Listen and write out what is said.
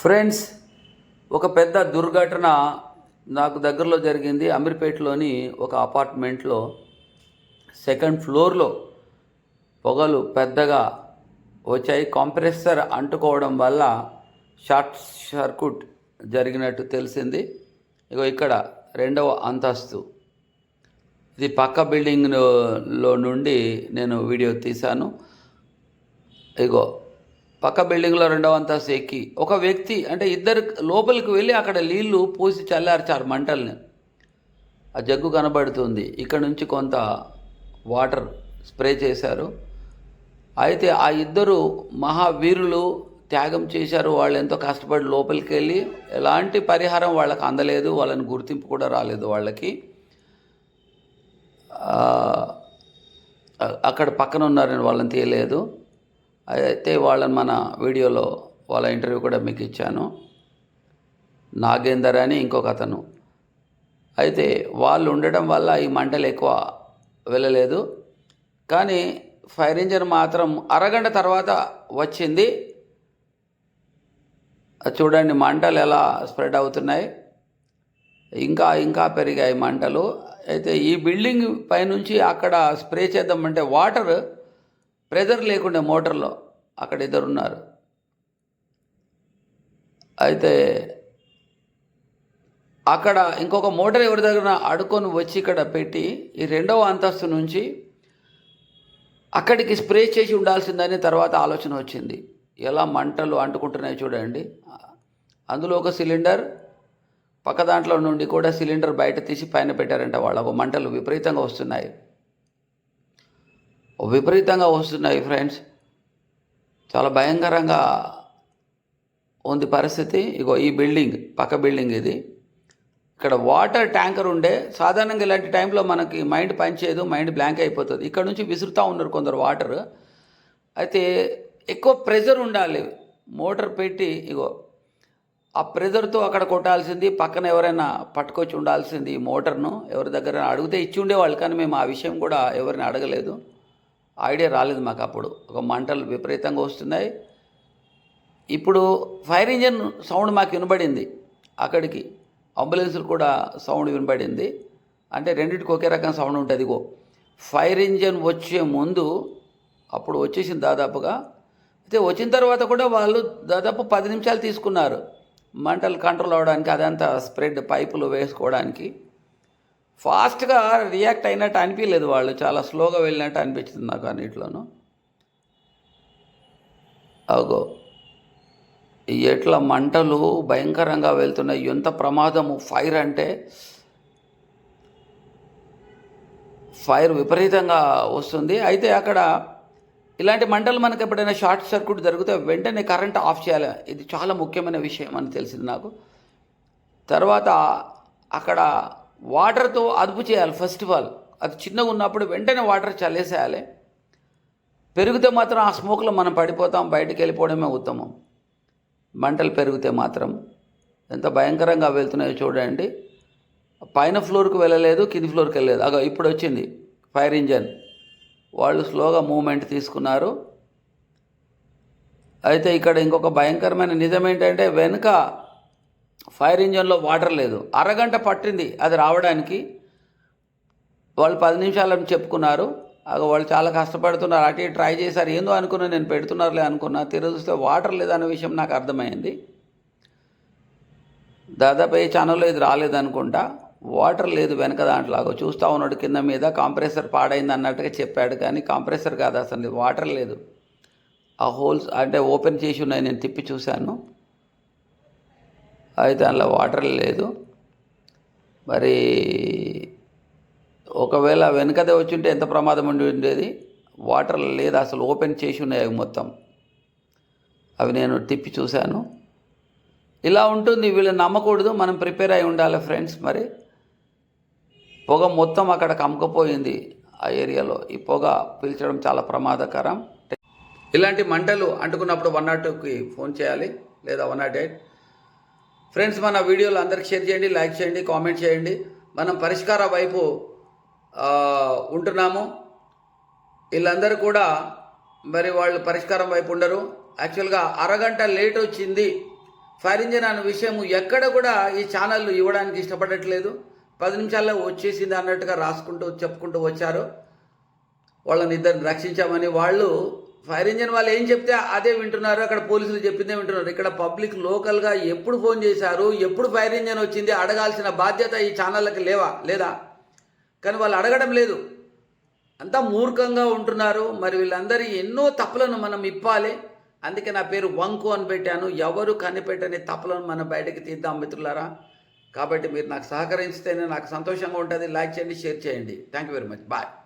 Friends ఒక పెద్ద దుర్ఘటన నాకు దగ్గరలో జరిగింది. అమీర్పేటలోని ఒక అపార్ట్మెంట్లో సెకండ్ ఫ్లోర్లో పొగలు పెద్దగా వచ్చాయి. కాంప్రెసర్ అంటుకోవడం వల్ల షార్ట్ సర్క్యూట్ జరిగినట్టు తెలిసింది. ఇగో ఇక్కడ రెండవ అంతస్తు. ఇది పక్క బిల్డింగ్లో నుండి నేను వీడియో తీశాను. ఇగో పక్క బిల్డింగ్లో రెండవ అంతస్తు ఎక్కి. ఒక వ్యక్తి అంటే ఇద్దరు లోపలికి వెళ్ళి అక్కడ నీళ్ళు పోసి చల్లార్చారు మంటల్ని. ఆ జగ్గు కనబడుతుంది. ఇక్కడ నుంచి కొంత వాటర్ స్ప్రే చేశారు. అయితే ఆ ఇద్దరు మహావీరులు త్యాగం చేశారు. వాళ్ళు ఎంతో కష్టపడి లోపలికి వెళ్ళి ఎలాంటి పరిహారం వాళ్ళకి అందలేదు. వాళ్ళని గుర్తింపు కూడా రాలేదు వాళ్ళకి. అక్కడ పక్కన ఉన్నారని వాళ్ళని తీయలేదు అయితే వాళ్ళని మన వీడియోలో వాళ్ళ ఇంటర్వ్యూ కూడా మీకు ఇచ్చాను. నాగేందర్ అని ఇంకొక అతను. అయితే వాళ్ళు ఉండడం వల్ల ఈ మంటలు ఎక్కువ వెళ్ళలేదు. కానీ ఫైర్ ఇంజన్ మాత్రం అరగంట తర్వాత వచ్చింది. చూడండి మంటలు ఎలా స్ప్రెడ్ అవుతున్నాయి. ఇంకా ఇంకా పెరిగాయి మంటలు. అయితే ఈ బిల్డింగ్ పైనుంచి అక్కడ స్ప్రే చేద్దామంటే వాటర్ ప్రెజర్ లేకుండే మోటార్లో అక్కడ ఇద్దరు ఉన్నారు అయితే అక్కడ ఇంకొక మోటార్ ఎవరి దగ్గర అడుకొని వచ్చి ఇక్కడ పెట్టి ఈ రెండవ అంతస్తు నుంచి అక్కడికి స్ప్రే చేసి ఉండాల్సిందని తర్వాత ఆలోచన వచ్చింది. ఎలా మంటలు అంటుకుంటున్నాయి చూడండి. అందులో ఒక సిలిండర్ పక్క దాంట్లో నుండి కూడా సిలిండర్ బయట తీసి పైన పెట్టారంట వాళ్ళకు మంటలు విపరీతంగా వస్తున్నాయి. విపరీతంగా వస్తున్నాయి ఫ్రెండ్స్. చాలా భయంకరంగా ఉంది పరిస్థితి. ఇగో ఈ బిల్డింగ్ పక్క బిల్డింగ్ ఇది. ఇక్కడ వాటర్ ట్యాంకర్ ఉండే. సాధారణంగా ఇలాంటి టైంలో మనకి మైండ్ పనిచేయదు మైండ్ బ్లాంక్ అయిపోతుంది. ఇక్కడ నుంచి విసురుతూ ఉన్నారు కొందరు వాటర్. అయితే ఎక్కువ ప్రెజర్ ఉండాలి. మోటార్ పెట్టి ఇగో ఆ ప్రెజర్తో అక్కడ కొట్టాల్సింది పక్కన ఎవరైనా పట్టుకొచ్చి ఉండాల్సింది ఈ మోటార్ను. ఎవరి దగ్గర అడిగితే ఇచ్చి ఉండేవాళ్ళు కానీ మేము ఆ విషయం కూడా ఎవరిని అడగలేదు. ఐడియా రాలేదు మాకు అప్పుడు. ఒక మంటలు విపరీతంగా వస్తున్నాయి. ఇప్పుడు ఫైర్ ఇంజన్ సౌండ్ మాకు వినబడింది. అక్కడికి అంబులెన్సులు కూడా సౌండ్ వినబడింది. అంటే రెండింటికి ఒకే రకం సౌండ్ ఉంటుంది. ఇగో ఫైర్ ఇంజన్ వచ్చే ముందు అప్పుడు వచ్చేసింది దాదాపుగా. అయితే వచ్చిన తర్వాత కూడా వాళ్ళు దాదాపు పది నిమిషాలు తీసుకున్నారు. మంటలు కంట్రోల్ అవ్వడానికి అదంతా స్ప్రెడ్ పైపులు వేసుకోవడానికి. ఫాస్ట్గా రియాక్ట్ అయినట్టు అనిపించలేదు వాళ్ళు. చాలా స్లోగా వెళ్ళినట్టు అనిపించింది నాకు అన్నిట్లోనూ అగో ఎట్లా మంటలు భయంకరంగా వెళ్తున్నాయి. ఎంత ప్రమాదము. ఫైర్ అంటే ఫైర్ విపరీతంగా వస్తుంది. అయితే అక్కడ ఇలాంటి మంటలు మనకు ఎప్పుడైనా షార్ట్ సర్క్యూట్ జరిగితే వెంటనే కరెంట్ ఆఫ్ చేయాలి. ఇది చాలా ముఖ్యమైన విషయం అని తెలిసింది నాకు. తర్వాత అక్కడ వాటర్తో అదుపు చేయాలి ఫస్ట్ ఆఫ్ ఆల్. అది చిన్నగా ఉన్నప్పుడు వెంటనే వాటర్ చల్లేసేయాలి. పెరిగితే మాత్రం ఆ స్మోక్లో మనం పడిపోతాం బయటికి వెళ్ళిపోవడమే ఉత్తమం. మంటలు పెరిగితే మాత్రం. ఎంత భయంకరంగా వెళ్తున్నాయో చూడండి. పైన ఫ్లోర్కి వెళ్ళలేదు కింది ఫ్లోర్కి వెళ్ళలేదు. అగో ఇప్పుడు వచ్చింది ఫైర్ ఇంజన్. వాళ్ళు స్లోగా మూమెంట్ తీసుకున్నారు. అయితే ఇక్కడ ఇంకొక భయంకరమైన నిజం ఏంటంటే వెనుక ఫైర్ ఇంజన్లో వాటర్ లేదు. అరగంట పట్టింది అది రావడానికి. వాళ్ళు పది నిమిషాలని చెప్పుకున్నారు. అగ వాళ్ళు చాలా కష్టపడుతున్నారు. అటు ట్రై చేశారు. ఏందో అనుకున్నా నేను పెడుతున్నారులే అనుకున్నా. తిరిగి చూస్తే వాటర్ లేదన్న విషయం నాకు అర్థమైంది. దాదాపు ఏ ఛానల్లో ఇది రాలేదనుకుంటా. వాటర్ లేదు వెనక దాంట్లో. చూస్తూ ఉన్నాడు కింద మీద. కాంప్రెసర్ పాడైంది అన్నట్టుగా చెప్పాడు కానీ కాంప్రెసర్ కాదు అసలు. వాటర్ లేదు. ఆ హోల్స్ అంటే ఓపెన్ చేసి ఉన్నాయి. నేను తిప్పి చూశాను. అయితే అందులో వాటర్ లేదు. మరి ఒకవేళ వెనకదే వచ్చుంటే ఎంత ప్రమాదం ఉండి ఉండేది? వాటర్ లేదు అసలు ఓపెన్ చేసి ఉన్నాయి అవి మొత్తం. అవి నేను తిప్పి చూశాను. ఇలా ఉంటుంది వీళ్ళని నమ్మకూడదు మనం ప్రిపేర్ అయి ఉండాలి ఫ్రెండ్స్ మరి పొగ మొత్తం అక్కడ కమ్ముకపోయింది ఆ ఏరియాలో. ఈ పొగ పీల్చడం చాలా ప్రమాదకరం. ఇలాంటి మంటలు అంటుకున్నప్పుడు వన్ నాట్కి ఫోన్ చేయాలి లేదా వన్ నాట్ ఎయిట్ ఫ్రెండ్స్ మన వీడియోలు అందరికి షేర్ చేయండి లైక్ చేయండి కామెంట్ చేయండి. మనం పరిష్కార వైపు ఉంటున్నాము. వీళ్ళందరూ కూడా మరి వాళ్ళు పరిష్కారం వైపు ఉండరు. యాక్చువల్గా అరగంట లేట్ వచ్చింది. ఫైర్ ఇంజిన్ అనే విషయం ఎక్కడ కూడా ఈ ఛానళ్ళు ఇవ్వడానికి ఇష్టపడట్లేదు. పది నిమిషాల్లో వచ్చేసింది అన్నట్టుగా రాసుకుంటూ చెప్పుకుంటూ వచ్చారు. వాళ్ళని ఇద్దరిని రక్షించామని వాళ్ళు ఫైర్ ఇంజిన్ వాళ్ళు ఏం చెప్తే అదే వింటున్నారు. అక్కడ పోలీసులు చెప్పిందే వింటున్నారు. ఇక్కడ పబ్లిక్ లోకల్గా ఎప్పుడు ఫోన్ చేశారు? ఎప్పుడు ఫైర్ ఇంజిన్ వచ్చింది? అడగాల్సిన బాధ్యత ఈ ఛానళ్ళకి లేవా? లేదా? కానీ వాళ్ళు అడగడం లేదు. అంతా మూర్ఖంగా ఉంటున్నారు. మరి వీళ్ళందరి ఎన్నో తప్పులను మనం ఇప్పాలి. అందుకే నా పేరు వంకు అని పెట్టాను. ఎవరు కనిపెట్టని తప్పులను మనం బయటకు తీద్దాం మిత్రులారా. కాబట్టి మీరు నాకు సహకరిస్తేనే నాకు సంతోషంగా ఉంటుంది. లైక్ చేయండి షేర్ చేయండి. Thank you very much bye